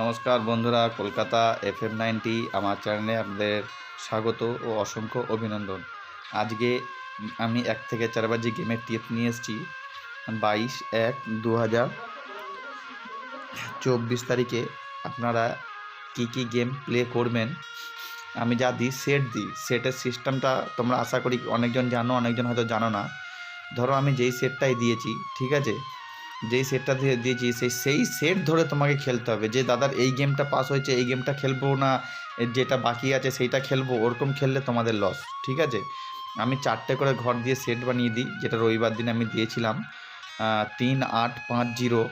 নমস্কার বন্ধুরা, Kolkata F M ninety, আমার চ্যানেলে আপনাদের স্বাগত ও অসংখ্য অভিনন্দন। আজকে আমি এক থেকে চার বাজি গেমের টিপ নিয়ে এসেছি। বাইশ এক দু হাজার চব্বিশ তারিখে আপনারা কী কী গেম প্লে করবেন, আমি যা দিই সেট দিই। সেটের সিস্টেমটা তোমরা আশা করি অনেকজন জানো, অনেকজন হয়তো জানো না। ধরো আমি যেই সেটটাই দিয়েছি, ঠিক আছে? যেই সেটটা দিয়ে দিয়েছি, সেই সেই সেট ধরে তোমাকে খেলতে হবে। যে দাদার এই গেমটা পাস হয়েছে, এই গেমটা খেলব না যেটা বাকি আছে সেইটা খেলব, ওরকম খেললে তোমাদের লস ঠিক আছে? আমি চারটে করে ঘর দিয়ে সেট বানিয়ে দিই, যেটা রবিবার দিন আমি দিয়েছিলাম তিন আট পাঁচ জিরো,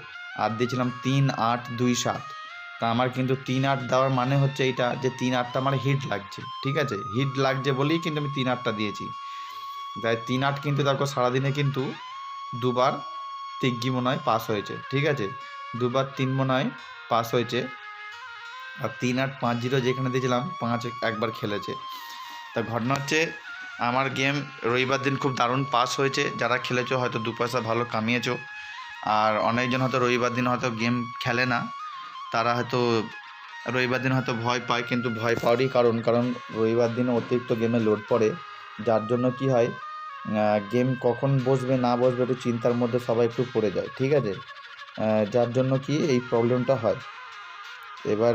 আর দিয়েছিলাম তিন আট দুই সাত। তা আমার কিন্তু তিন আট দেওয়ার মানে হচ্ছে এইটা, যে তিন আটটা আমার হিট লাগছে, ঠিক আছে? হিট লাগছে বলেই কিন্তু আমি তিন আটটা দিয়েছি। তাই তিন আট কিন্তু দেখো সারাদিনে কিন্তু দুবার তিগ্গি মনে হয় পাস হয়েছে, ঠিক আছে? দুবার তিন মনে হয় পাস হয়েছে। আর তিন আট পাঁচ জিরো যেখানে দিয়েছিলাম, পাঁচ একবার খেলেছে। তা ঘটনা হচ্ছে, আমার গেম রবিবার দিন খুব দারুণ পাস হয়েছে। যারা খেলেছো হয়তো দু পয়সা ভালো কামিয়েছো। আর অনেকজন হয়তো রবিবার দিন হয়তো গেম খেলে না। তারা হয়তো রবিবার দিন হয়তো ভয় পায়, কিন্তু ভয় পাওয়ারই কারণ। কারণ রবিবার দিনে অতিরিক্ত গেমে লোড পড়ে। যার জন্য কি হয় গেম কখন বসবে, না বসবে একটু চিন্তার মধ্যে সবাই একটু পড়ে যায়, ঠিক আছে? যার জন্য কি এই প্রবলেমটা হয়। এবার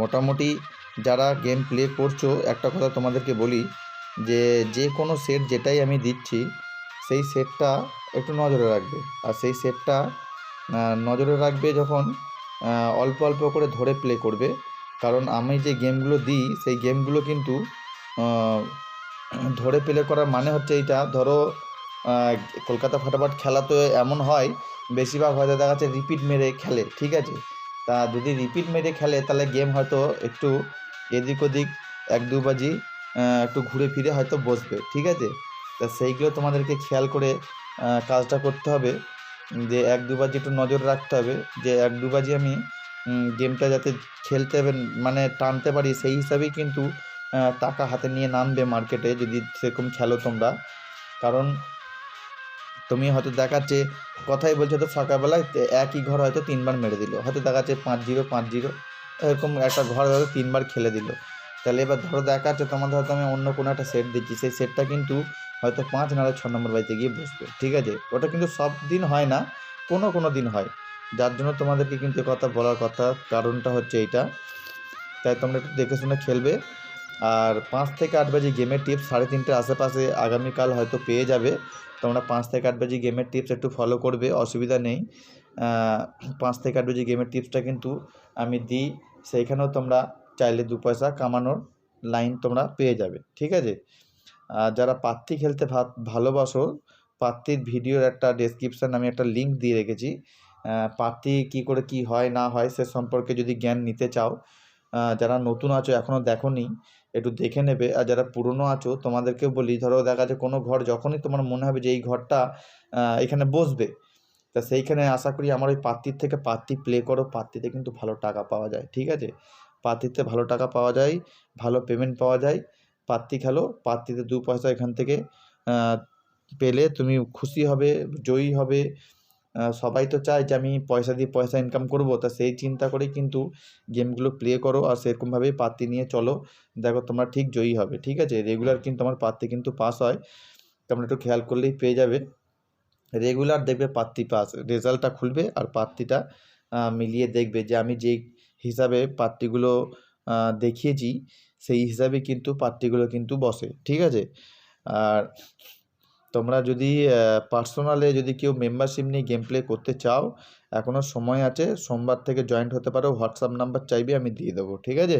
মোটামুটি যারা গেম প্লে করছ, একটা কথা তোমাদেরকে বলি যে যে কোনো সেট যেটাই আমি দিচ্ছি, সেই সেটটা একটু নজরে রাখবে। আর সেই সেটটা নজরে রাখবে যখন অল্প অল্প করে ধরে প্লে করবে। কারণ আমি যে গেমগুলো দিই, সেই গেমগুলো কিন্তু ধরে প্লে করার মানে হচ্ছে এইটা। ধরো কলকাতা ফাটাফাট খেলা তো এমন হয়, বেশিরভাগ হয়তো দেখা যাচ্ছে রিপিট মেরে খেলে, ঠিক আছে? তা যদি রিপিট মেরে খেলে, তাহলে গেম হয়তো একটু এদিক ওদিক এক দু বাজি একটু ঘুরে ফিরে হয়তো বসবে, ঠিক আছে? তা সেইগুলো তোমাদেরকে খেয়াল করে কাজটা করতে হবে। যে এক দু বাজি একটু নজর রাখতে হবে। যে এক দু বাজি আমি গেমটা যাতে খেলতে মানে টানতে পারি, সেই হিসাবেই কিন্তু টাকা হাতে নিয়ে নামবে মার্কেটে যদি সেরকম খেলো তোমরা। কারণ তুমি হয়তো দেখাচ্ছে, কথাই বলছো তো সকালবেলায় একই ঘর হয়তো তিনবার মেরে দিল। হয়তো দেখাচ্ছে পাঁচ জিরো পাঁচ জিরো, এরকম একটা ঘর হয়তো তিনবার খেলে দিল। তাহলে এবার ধরো দেখাচ্ছে তোমাদের হয়তো আমি অন্য কোনো একটা সেট দিচ্ছি, সেই সেটটা কিন্তু হয়তো পাঁচ নাহলে ছ নম্বর বাড়িতে গিয়ে বসবে, ঠিক আছে? ওটা কিন্তু সব দিন হয় না, কোনো কোনো দিন হয়। যার জন্য তোমাদেরকে কিন্তু কথা বলার কথা, কারণটা হচ্ছে এইটা। তাই তোমরা একটু দেখে শুনে খেলবে। আর পাঁচ থেকে আট বাজে গেমের টিপস সাড়ে তিনটের আশেপাশে আগামীকাল হয়তো পেয়ে যাবে। তোমরা পাঁচ থেকে আট বাজে গেমের টিপস একটু ফলো করবে, অসুবিধা নেই। পাঁচ থেকে আট বাজে গেমের টিপসটা কিন্তু আমি দিই। সেইখানেও তোমরা চাইলে দু পয়সা কামানোর লাইন তোমরা পেয়ে যাবে, ঠিক আছে? যারা পাত্তি খেলতে ভালোবাসো, পাত্তির ভিডিওর একটা ডেসক্রিপশান আমি একটা লিঙ্ক দিয়ে রেখেছি। পাত্তি কী করে কি হয় না হয় সে সম্পর্কে যদি জ্ঞান নিতে চাও যারা নতুন আছো এখনও দেখোনি, একটু দেখে নেবে। আর যারা পুরনো আছো তোমাদেরকে বলি, ধরো দেখা যাচ্ছে কোনো ঘর, যখনই তোমার মনে হবে যে এই ঘরটা এখানে বসবে, তা সেইখানে আশা করি আমার ওই পাত্তির থেকে পাত্তি প্লে করো। পাত্তিতে কিন্তু ভালো টাকা পাওয়া যায়, ঠিক আছে? পাত্তিতে ভালো টাকা পাওয়া যায়, ভালো পেমেন্ট পাওয়া যায় পাত্তি খেলো পাত্তিতে দু পয়সা এখান থেকে পেলে তুমি খুশি হবে, জয়ী হবে। সবাই তো চায় যে আমি পয়সা দিয়ে পয়সা ইনকাম করব তা সেই চিন্তা করেই কিন্তু গেমগুলো প্লে করো আর সেরকমভাবেই পাত্তি নিয়ে চলো। দেখো তোমরা ঠিক জয়ী হবে ঠিক আছে? রেগুলার কিন্তু আমার পাত্তি কিন্তু পাস হয়। তোমরা একটু খেয়াল করলেই পেয়ে যাবে। রেগুলার দেখবে পাত্তি পাস রেজাল্টটা খুলবে আর পাত্তিটা আহ, মিলিয়ে দেখবে যে আমি যেই হিসাবে পাত্তিগুলো আহ, দেখিয়েছি সেই হিসাবে কিন্তু পাত্তিগুলো কিন্তু বসে ঠিক আছে? আর তোমরা যদি পার্সোনালে যদি কেউ মেম্বারশিপ নিয়ে গেম প্লে করতে চাও এখনও সময় আছে, সোমবার থেকে জয়েন্ট হতে পারো হোয়াটসঅ্যাপ নাম্বার চাইবে, আমি দিয়ে দেবো, ঠিক আছে?